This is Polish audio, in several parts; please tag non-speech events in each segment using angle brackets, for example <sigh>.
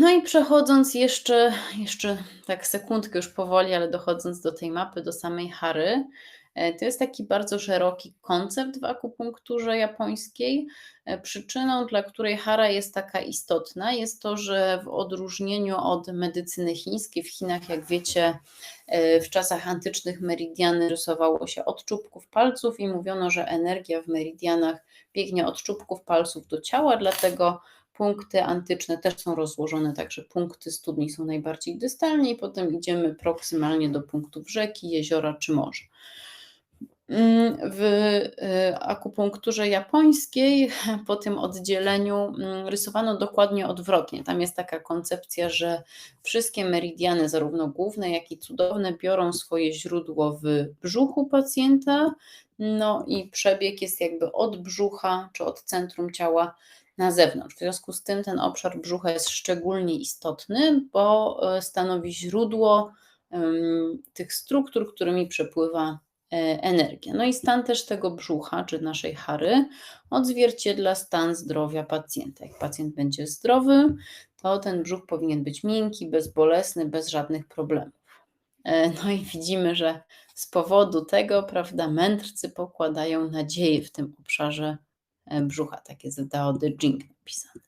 No i przechodząc jeszcze jeszcze tak sekundkę już powoli, ale dochodząc do tej mapy, do samej Hary, e, to jest taki bardzo szeroki koncept w akupunkturze japońskiej. E, przyczyną, dla której Hara jest taka istotna, jest to, że w odróżnieniu od medycyny chińskiej, w Chinach, jak wiecie, e, w czasach antycznych meridiany rysowało się od czubków palców i mówiono, że energia w meridianach biegnie od czubków palców do ciała, dlatego Punkty antyczne też są rozłożone tak, że punkty studni są najbardziej dystalnie i potem idziemy proksymalnie do punktów rzeki, jeziora czy morza. Mm, w y, akupunkturze japońskiej <laughs> po tym oddzieleniu mm, rysowano dokładnie odwrotnie. Tam jest taka koncepcja, że wszystkie meridiany, zarówno główne, jak i cudowne, biorą swoje źródło w brzuchu pacjenta, no i przebieg jest jakby od brzucha czy od centrum ciała na zewnątrz. W związku z tym ten obszar brzucha jest szczególnie istotny, bo e, stanowi źródło tych struktur, którymi przepływa e, energia. No i stan też tego brzucha, czy naszej chary, odzwierciedla stan zdrowia pacjenta. Jak pacjent będzie zdrowy, to ten brzuch powinien być miękki, bezbolesny, bez żadnych problemów. E, no i widzimy, że z powodu tego, prawda, mędrcy pokładają nadzieję w tym obszarze brzucha, takie z Dao De Jing napisane.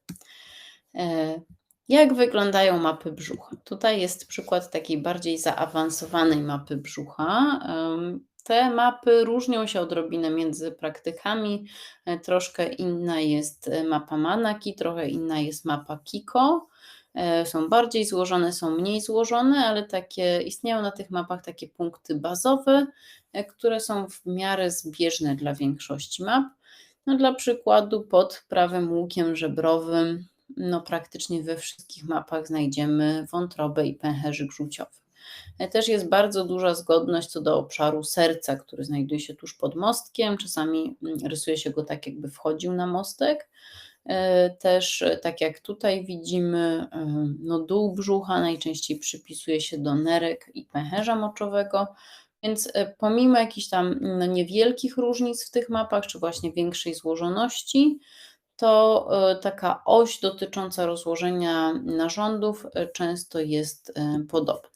E, jak wyglądają mapy brzucha? Tutaj jest przykład takiej bardziej zaawansowanej mapy brzucha. Te mapy różnią się odrobinę między praktykami. E, troszkę inna jest mapa Manaki, trochę inna jest mapa Kiko. Są bardziej złożone, są mniej złożone, ale takie istnieją na tych mapach takie punkty bazowe, które są w miarę zbieżne dla większości map. No dla przykładu pod prawym łukiem żebrowym no praktycznie we wszystkich mapach znajdziemy wątrobę i pęcherzyk żółciowy. E, też jest bardzo duża zgodność co do obszaru serca, który znajduje się tuż pod mostkiem. Czasami mm, rysuje się go tak, jakby wchodził na mostek. E, też, e, tak jak tutaj widzimy, no dół brzucha najczęściej przypisuje się do nerek i pęcherza moczowego, więc e, pomimo jakichś tam no, niewielkich różnic w tych mapach, czy właśnie większej złożoności, to e, taka oś dotycząca rozłożenia narządów e, często jest podobna.